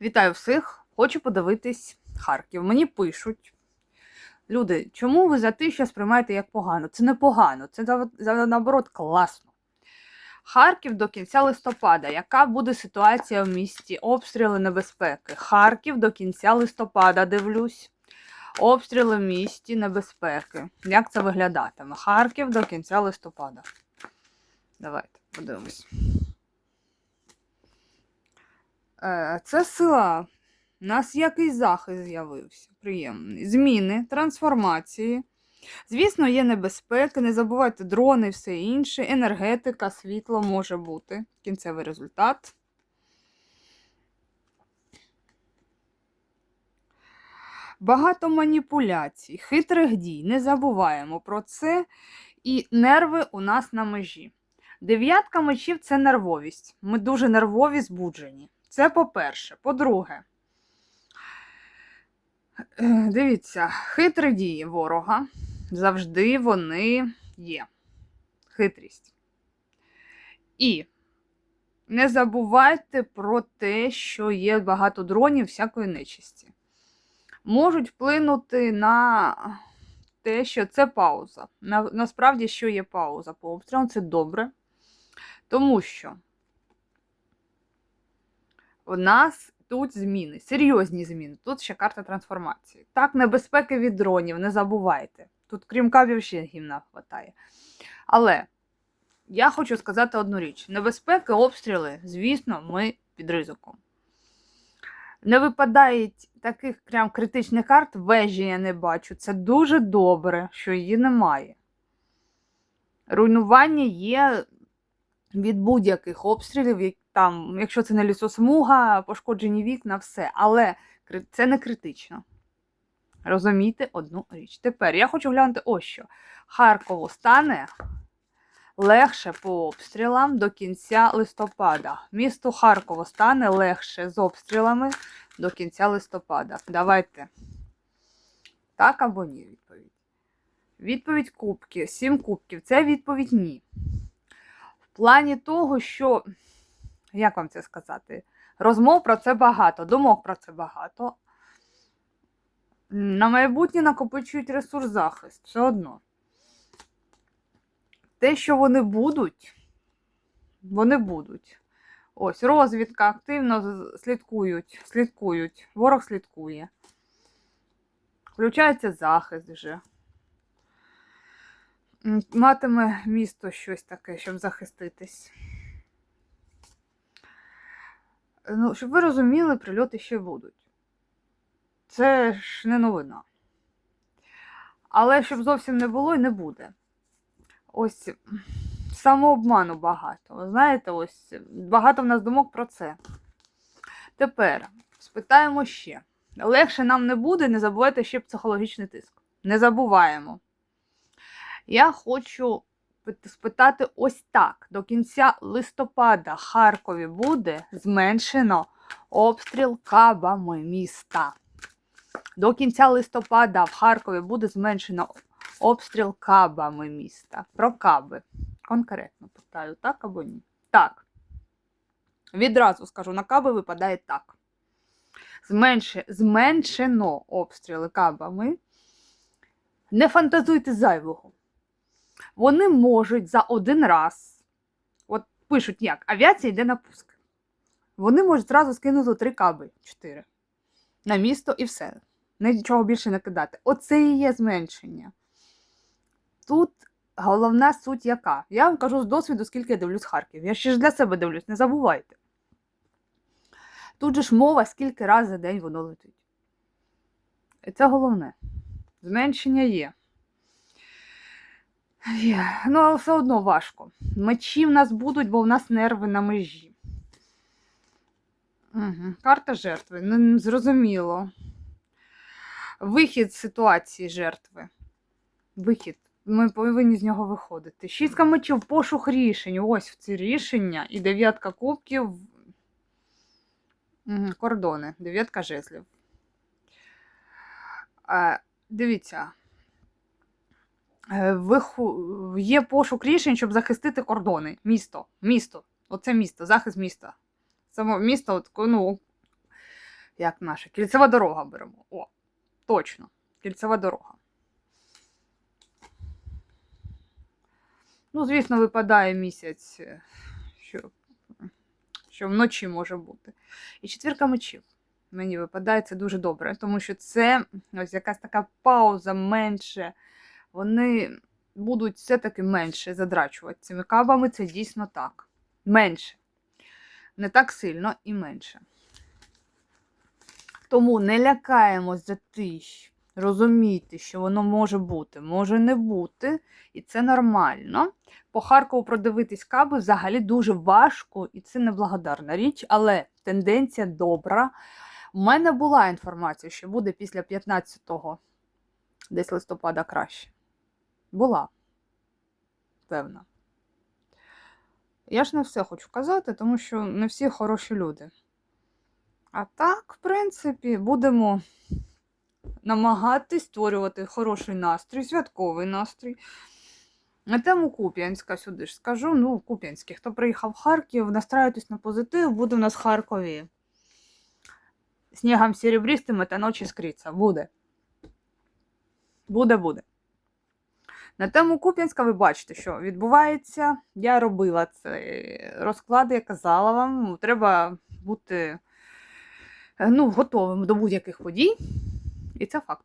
Вітаю всіх! Хочу подивитись Харків. Мені пишуть. Люди, чому ви за те, сприймаєте як погано? Це не погано, це наоборот класно. Харків до кінця листопада. Яка буде ситуація в місті? Обстріли небезпеки. Харків до кінця листопада дивлюсь. Обстріли в місті небезпеки. Як це виглядатиме? Харків до кінця листопада. Давайте подивимось. Е, Це сила. У нас якийсь захист з'явився. Приємний. Зміни, трансформації. Звісно, є небезпеки, не забувайте дрони все інше. Енергетика, світло може бути. Кінцевий результат. Багато маніпуляцій, хитрих дій. Не забуваємо про це. І нерви у нас на межі. Дев'ятка мечів це нервовість. Ми дуже нервові, збуджені. Це по-перше. По-друге, е, дивіться, хитрі дії ворога завжди вони є. Хитрість. І не забувайте про те, що є багато дронів всякої нечисті. Можуть вплинути на те, що це пауза. На, насправді, що є пауза по обстрілам, це добре. Тому що у нас тут зміни, серйозні зміни. Тут ще карта трансформації. Так, небезпеки від дронів, не забувайте. Тут, крім кабів, ще гімна хватає. Але я хочу сказати одну річ: небезпеки, обстріли, звісно, ми під ризиком. Не випадають таких прям критичних карт, вежі я не бачу. Це дуже добре, що її немає. Руйнування є від будь-яких обстрілів, там, якщо це не лісосмуга, пошкоджені вікна, все. Але це не критично. Розумійте одну річ. Тепер я хочу глянути ось що. Харкову стане легше по обстрілам до кінця листопада. Місто Харково стане легше з обстрілами до кінця листопада. Давайте. Так або ні відповідь. Відповідь кубки. Сім кубків. Це відповідь ні. В плані того, що, як вам це сказати? Розмов про це багато, думок про це багато. На майбутнє накопичують ресурс захист. Все одно. Те, що вони будуть, вони будуть. Ось, розвідка активно слідкують, слідкують. Ворог слідкує. Включається захист вже. Матиме місто щось таке, щоб захиститись. Ну, щоб ви розуміли, прильоти ще будуть. Це ж не новина. Але щоб зовсім не було і не буде. Ось самообману багато. Ви знаєте, ось багато в нас думок про це. Тепер спитаємо ще. Легше нам не буде, не забувайте ще психологічний тиск. Не забуваємо. Я хочу спитати ось так: до кінця листопада Харкові буде зменшено обстріл кабами міста. До кінця листопада в Харкові буде зменшено обстріл кабами міста. Про каби. Конкретно питаю, так або ні? Так. Відразу скажу, на каби випадає так. Зменше, зменшено обстріли кабами. Не фантазуйте зайвого. Вони можуть за один раз, от пишуть як, авіація йде на пуск. Вони можуть зразу скинути три каби, чотири. На місто і все. Нічого більше не кидати. Оце і є зменшення. Тут головна суть яка? Я вам кажу з досвіду, скільки я дивлюсь Харків. Я ще ж для себе дивлюсь, не забувайте. Тут же ж мова, скільки разів за день воно летить. І це головне. Зменшення є. Ну, але все одно важко. Мечі в нас будуть, бо в нас нерви на межі. Угу. Карта жертви. Ну, зрозуміло. Вихід з ситуації жертви. Вихід. Ми повинні з нього виходити. Шістка мечів, пошук рішень. Ось ці рішення. І дев'ятка кубків. Угу. Кордони. Дев'ятка жезлів. Е, дивіться. Е, Є пошук рішень, щоб захистити кордони. Місто. Місто. Оце місто, захист міста. Само місто, от, ну, як наша кільцева дорога беремо. О, точно, кільцева дорога. Ну, звісно, випадає місяць, е, що, що вночі може бути. І четвірка мечів. Мені випадає це дуже добре, тому що це ось якась така пауза менше. Вони будуть все-таки менше задрачувати цими кабами, це дійсно так. Менше. Не так сильно і менше. Тому не лякаємось за тисяч. Розумійте, що воно може бути, може не бути, і це нормально. По Харкову продивитись каби взагалі дуже важко, і це неблагодарна річ, але тенденція добра. У мене була інформація, що буде після 15-го десь листопада краще. Була. Певна. Я ж не все хочу казати, тому що не всі хороші люди. А так, в принципі, будемо намагатись створювати хороший настрій, святковий настрій. На тему Куп'янська сюди ж скажу. Ну, Куп'янський, хто приїхав в Харків, настраюйтесь на позитив, буде у нас в Харкові. Снігом серебристим та ночі скриться. Буде. Буде, буде. На тему Куп'янська ви бачите, що відбувається. Я робила цей розклад, я казала вам, ну, треба бути е, ну, готовим до будь-яких подій. І це факт.